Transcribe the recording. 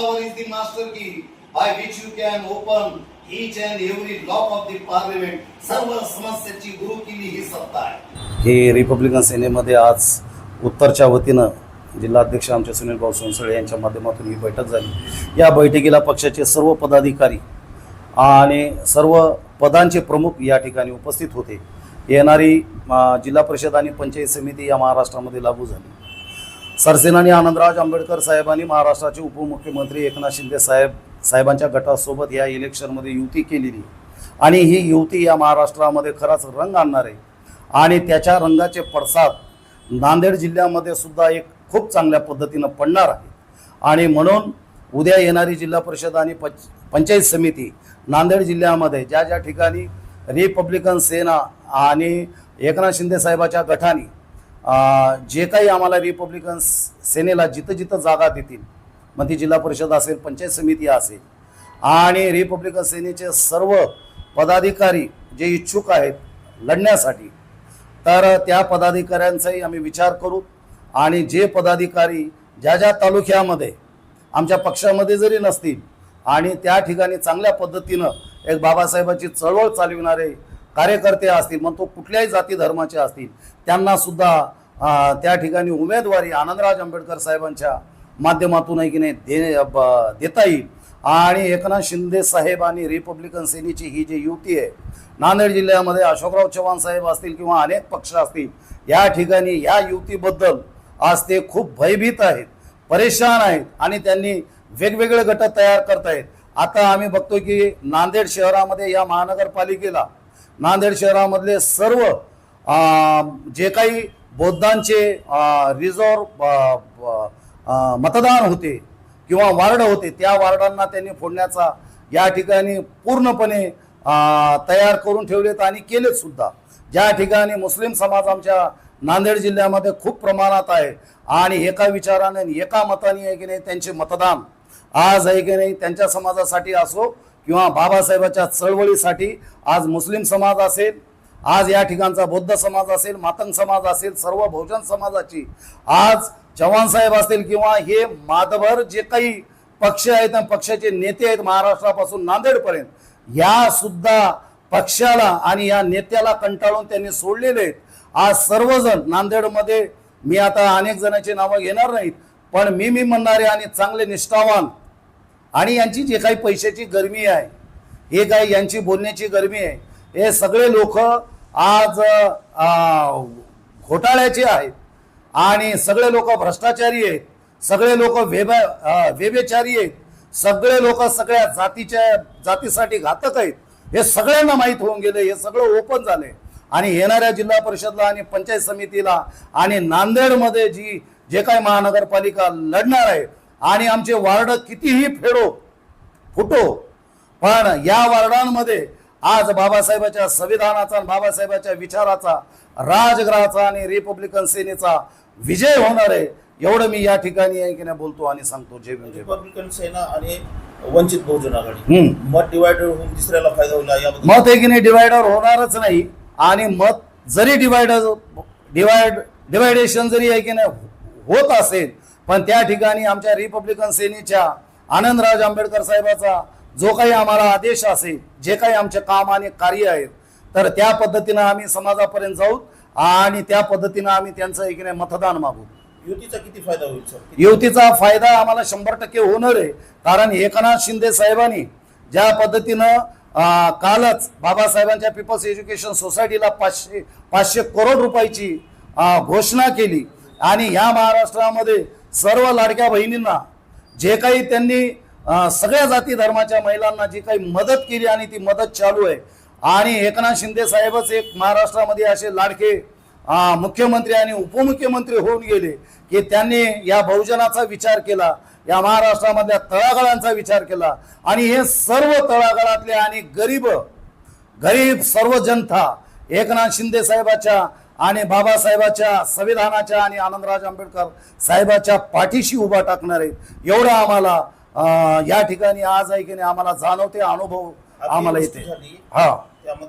power is the master key by which you can open each and every lock of the parliament. सर्व समस्याची गुरु केली ही सत्ता आहे. हे Republican सेनेमध्ये आज उत्तरच्या वतीनं जिल्हाध्यक्ष आमचे सुनील भाऊ सोनसळे यांच्या माध्यमातून ही बैठक झाली. या बैठकीला पक्षाचे सर्व पदाधिकारी आणि सर्व पदांचे प्रमुख या ठिकाणी उपस्थित होते. येणारी जिल्हा परिषद आणि पंचायत समिती या महाराष्ट्रामध्ये लागू झाली. सरसेनानी आनंदराज आंबेडकर साहेबांनी महाराष्ट्राचे उपमुख्यमंत्री एकनाथ शिंदे साहेब साहेबांच्या गटासोबत या इलेक्शनमध्ये युती केलेली. आणि ही युती या महाराष्ट्रामध्ये खराच रंग आणणार आहे. आणि त्याच्या रंगाचे पडसाद नांदेड जिल्ह्यामध्ये सुद्धा एक खूप चांगल्या पद्धतीनं पडणार आहे. आणि म्हणून उद्या येणारी जिल्हा परिषद आणि पंच पंचायत समिती नांदेड जिल्ह्यामध्ये ज्या ज्या ठिकाणी रिपब्लिकन सेना आणि एकनाथ शिंदे साहेबाच्या गटाने जे काही आम्हाला रिपब्लिकन्स सेनेला जिथं जिथं जागा देतील मग ती जिल्हा परिषद असेल पंचायत समिती असेल आणि रिपब्लिकन सेनेचे सर्व पदाधिकारी जे इच्छुक आहेत लढण्यासाठी तर त्या पदाधिकाऱ्यांचाही आम्ही विचार करू. आणि जे पदाधिकारी ज्या ज्या तालुक्यामध्ये आमच्या पक्षामध्ये जरी नसतील आणि त्या ठिकाणी चांगल्या पद्धतीनं एक बाबासाहेबांची चळवळ चालविणारे कार्यकर्ते असतील मग तो कुठल्याही जाती धर्माचे असतील त्यांना सुद्धा त्या ठिकाणी उमेदवारी आनंदराज आंबेडकर साहेबांच्या माध्यमातून आहे की नाही दे ब- देता येईल. आणि एकनाथ शिंदे साहेब आणि रिपब्लिकन सेनेची ही जी युती आहे नांदेड जिल्ह्यामध्ये अशोकराव चव्हाण साहेब असतील किंवा अनेक पक्ष असतील या ठिकाणी या युतीबद्दल आज ते खूप भयभीत आहेत परेशान आहेत आणि त्यांनी वेगवेगळे गट तयार करतायत आता आम्ही बघतो की नांदेड शहरामध्ये या महानगरपालिकेला नांदेड शहरामधले सर्व जे काही बौद्धांचे रिझॉर्व मतदान होते किंवा वार्ड होते त्या वार्डांना त्यांनी फोडण्याचा या ठिकाणी पूर्णपणे तयार करून ठेवलेत आणि केलेत सुद्धा. ज्या ठिकाणी मुस्लिम समाज आमच्या नांदेड जिल्ह्यामध्ये खूप प्रमाणात आहे आणि एका विचाराने एका मताने आहे की नाही त्यांचे मतदान आज आहे की नाही त्यांच्या समाजासाठी असो किंवा बाबासाहेबाच्या चळवळीसाठी आज मुस्लिम समाज असेल आज या ठिकाणचा बौद्ध समाज असेल मातंग समाज असेल सर्व बहुजन समाजाची आज चव्हाण साहेब असतील किंवा हे माधभर जे काही पक्ष आहेत आणि पक्षाचे नेते आहेत महाराष्ट्रापासून नांदेडपर्यंत या सुद्धा पक्षाला आणि या नेत्याला कंटाळून त्यांनी सोडलेले आहेत. आज सर्वजण नांदेडमध्ये मी आता अनेक जणांची नावं घेणार नाहीत पण मी मी म्हणणारे आणि चांगले निष्ठावान आणि यांची जे काही पैशाची गरमी आहे हे काय यांची बोलण्याची गरमी आहे हे सगळे लोक आज घोटाळ्याचे आहेत आणि सगळे लोक भ्रष्टाचारी आहेत सगळे लोक वेब वेबेचारी आहेत सगळे लोक सगळ्या जातीच्या जातीसाठी घातक आहेत हे सगळ्यांना माहीत होऊन गेले हे सगळं ओपन झाले. आणि येणाऱ्या जिल्हा परिषदला आणि पंचायत समितीला आणि नांदेडमध्ये जी जे काही महानगरपालिका लढणार आहे आणि आमचे वार्ड कितीही फेडो फुटो पण या वार्डांमध्ये आज बाबासाहेबाच्या संविधानाचा आणि बाबासाहेबाच्या विचाराचा राजगृहाचा आणि रिपब्लिकन सेनेचा विजय होणार आहे एवढं मी या ठिकाणी आहे की नाही बोलतो आणि सांगतो जय भारत. रिपब्लिकन सेना आणि वंचित बहुजन आघाडी. मत डिवायडेड होऊन तिसऱ्याला फायदा होईल मत आहे की नाही डिवायडर होणारच नाही आणि मत जरी डिवायडर डिवाइड डिवायडेशन जरी आहे की नाही होत असेल पण त्या ठिकाणी आमच्या रिपब्लिकन सेनेच्या आनंदराज आंबेडकर साहेबाचा जो काही आम्हाला आदेश असेल जे काही आमचे काम आणि कार्य आहेत तर त्या पद्धतीनं आम्ही समाजापर्यंत जाऊ आणि त्या पद्धतीनं आम्ही त्यांचं आहे की नाही मतदान मागू. युतीचा किती फायदा होईल सर? युतीचा फायदा आम्हाला शंभर टक्के होणार आहे. कारण एकनाथ शिंदे साहेबांनी ज्या पद्धतीनं कालच बाबासाहेबांच्या पीपल्स एज्युकेशन सोसायटीला पाचशे पाचशे करोड रुपयाची घोषणा केली. आणि ह्या महाराष्ट्रामध्ये सर्व लाडक्या बहिणींना जे काही त्यांनी सगळ्या जाती धर्माच्या महिलांना जी काही मदत केली आणि ती मदत चालू आहे. आणि एकनाथ शिंदे साहेबच एक महाराष्ट्रामध्ये असे लाडके मुख्यमंत्री आणि उपमुख्यमंत्री होऊन गेले की त्यांनी या बहुजनाचा विचार केला या महाराष्ट्रामधल्या तळागाळांचा विचार केला. आणि हे सर्व तळागाळातले आणि गरीब गरीब सर्व जनता एकनाथ शिंदे साहेबाच्या आणि बाबासाहेबाच्या संविधानाच्या आणि आनंदराज आंबेडकर साहेबाच्या पाठीशी उभा टाकणार आहेत. एवढं आम्हाला या ठिकाणी आज आहे की नाही आम्हाला जाणवते अनुभव आम्हाला येते. हा. त्यामध्ये